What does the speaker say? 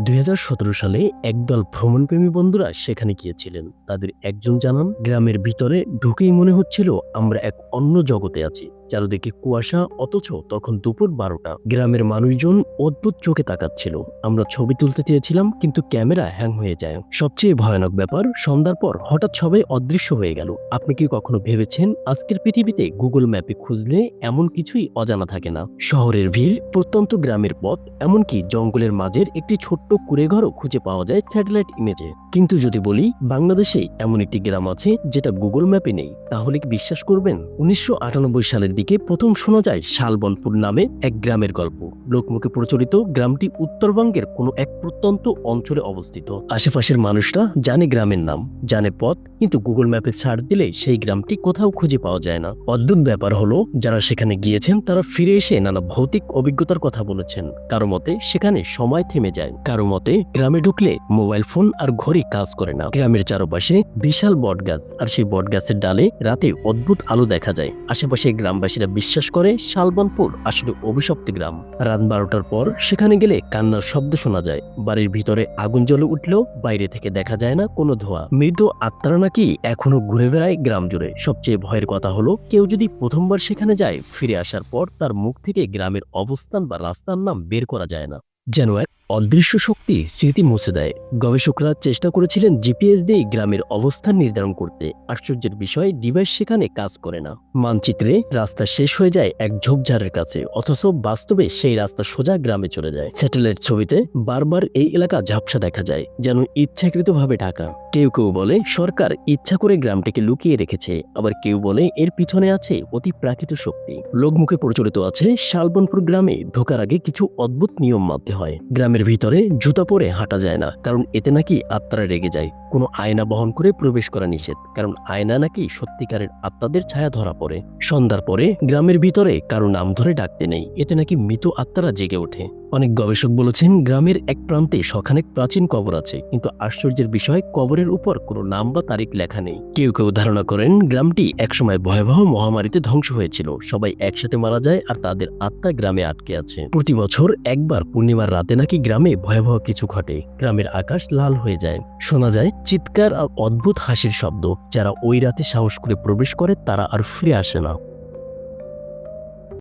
দুই হাজার সতেরো সালে একদল ভ্রমণপ্রেমী বন্ধুরা সেখানে গিয়েছিলেন। তাদের একজন জানান, গ্রামের ভিতরে ঢুকেই মনে হচ্ছিল আমরা এক অন্য জগতে আছি। চারদিকে কুয়াশা, অথচ তখন দুপুর বারোটা। গ্রামের মানুষজন অদ্ভুত চোখে তাকাচ্ছিল। আমরা ছবি তুলতে চেয়েছিলাম, কিন্তু ক্যামেরা হ্যাং হয়ে যায়। সবচেয়ে ভয়ানক ব্যাপার, সন্ধ্যার পর হঠাৎ সবাই অদৃশ্য হয়ে গেল। আপনি কি কখনো ভেবেছেন, আজকের পৃথিবীতে গুগল ম্যাপে খুঁজলে এমন কিছুই অজানা থাকে না? শহরের ভিড়, প্রত্যন্ত গ্রামের পথ, এমনকি জঙ্গলের মাঝের একটি ছোট্ট কুড়েঘরও খুঁজে পাওয়া যায় স্যাটেলাইট ইমেজে। কিন্তু যদি বলি, বাংলাদেশে এমন একটি গ্রাম আছে, যেটা গুগল ম্যাপে নেই, তাহলে কি বিশ্বাস করবেন? উনিশশো আটানব্বই সালের দিকে প্রথম শোনা যায় শালবনপুর নামে এক গ্রামের গল্প। লোকমুখে প্রচলিত গ্রামটি উত্তরবঙ্গের কোনো এক প্রত্যন্ত অঞ্চলে অবস্থিত। আশেপাশের মানুষরা জানে গ্রামের নাম, জানে পথ, কিন্তু গুগল ম্যাপে ছাড় দিলে সেই গ্রামটি কোথাও খুঁজে পাওয়া যায় না। অদ্ভুত ব্যাপার হলো, যারা সেখানে গিয়েছেন তারা ফিরে এসে নানা ভৌতিক অভিজ্ঞতার কথা বলেছেন। কারও মতে সেখানে সময় থেমে যায়, কারও মতে গ্রামে ঢুকলে মোবাইল ফোন আর ঘড়ি কাজ করে না। গ্রামের চারপাশে বিশাল বটগাছ, আর সেই বটগাছের ডালে রাতে অদ্ভুত আলো দেখা যায়। আশেপাশে গ্রামবাসীরা বিশ্বাস করে শালবনপুর আসলে অভিশপ্ত গ্রাম। রাত বারোটার পর সেখানে গেলে কান্নার শব্দ শোনা যায়। বাড়ির ভিতরে আগুন জ্বলে উঠলেও বাইরে থেকে দেখা যায় না কোনো ধোঁয়া। মৃত আত্মারা নাকি এখনও ঘুরে বেড়ায় গ্রাম জুড়ে। সবচেয়ে ভয়ের কথা হলো, কেউ যদি প্রথমবার সেখানে যায়, ফিরে আসার পর তার মুখ থেকে গ্রামের অবস্থান বা রাস্তার নাম বের করা যায় না। যেন এক অদৃশ্য শক্তি স্মৃতি মুছে দেয়। গবেষকরা চেষ্টা করেছিলেন জিপিএস দিয়ে গ্রামের অবস্থান নির্ধারণ করতে। আশ্চর্যের বিষয়, ডিভাইস সেখানে কাজ করে না। মানচিত্রে রাস্তা শেষ হয়ে যায় এক ঝোপঝাড়ের কাছে, অথচ বাস্তবে সেই রাস্তা সোজা গ্রামে চলে যায়। স্যাটেলাইট ছবিতে বারবার এই এলাকা ঝাপসা দেখা যায়, যেন ইচ্ছাকৃতভাবে ঢাকা। কেউ কেউ বলে, সরকার ইচ্ছা করে গ্রামটিকে লুকিয়ে রেখেছে। আবার কেউ বলে, এর পিছনে আছে অতি প্রাকৃত শক্তি। লোকমুখে প্রচলিত আছে শালবনপুর গ্রামে ঢোকার আগে কিছু অদ্ভুত নিয়ম মানতে হয়। গ্রামের ভিতরে জুতা পরে হাঁটা যায় না, কারণ এতে নাকি আত্মারা রেগে যায়। কোনো আয়না বহন করে প্রবেশ করা নিষেধ, কারণ আয়না নাকি সত্যিকারের আত্মাদের ছায়া ধরা পড়ে। সন্ধ্যার পরে গ্রামের ভিতরে কারও নাম ধরে ডাকতে নেই, এতে নাকি মৃত আত্মারা জেগে ওঠে। অনেক গবেষক বলেছেন, গ্রামের এক প্রান্তে শখানেক প্রাচীন কবর আছে, কিন্তু আশ্চর্যের বিষয়, কবরের উপর কোনো নাম বা তারিখ লেখা নেই। কেউ কেউ ধারণা করেন, গ্রামটি একসময় ভয়াবহ মহামারীতে ধ্বংস হয়েছিল। সবাই একসাথে মারা যায় আর তাদের আত্মা গ্রামে আটকে আছে। প্রতি বছর একবার পূর্ণিমার রাতে নাকি গ্রামে ভয়াবহ কিছু ঘটে। গ্রামের আকাশ লাল হয়ে যায়। শোনা যায়, চিৎকার আর অদ্ভুত হাসির শব্দ, যারা ওই রাতে সাহস করে প্রবেশ করে, তারা আর ফিরে আসে না।